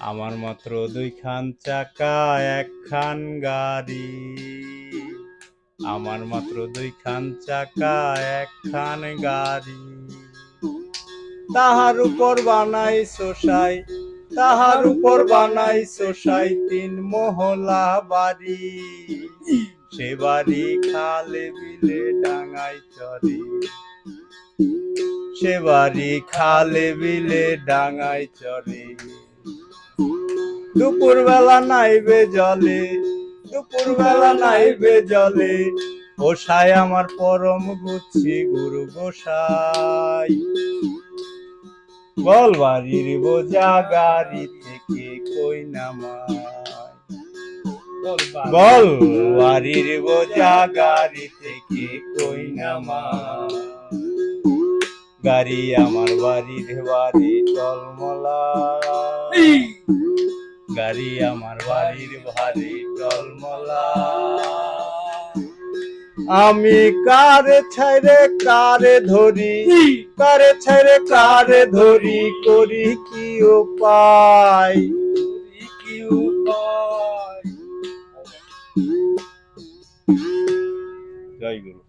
আমার মাত্র দুইখান চাকা, একখান গাড়ি। আমার মাত্র দুইখান চাকা, একখান গাড়ি। তাহার উপর বানাই সোসাই তাহার উপর বানাই সোসাই তিন মহলা বাড়ি। সে বাড়ি খালে বিলে ডাঙাই চরে সে বাড়ি খালে বিলে ডাঙাই চরে দুপুর বেলা নাইবে জলে দুপুর বেলা নাইবে জলে, গোসাই আমার পরম গুচ্ছি গুরু গোসাই। বল বাড়ির বোঝা গাড়ি থেকে কই নামায়? বল বাড়ির বোঝা গাড়ি থেকে কই নামায়? গাড়ি, আমার বাড়ির বাড়ি, টলমলা। গাড়ি, আমার বাড়ির ভারী টলমলা। আমি কারে ছাইরে, কারে ধরি? কারে ছাইরে, কারে ধরি? করি কি উপায়? কি উপায়? জয় গুরু।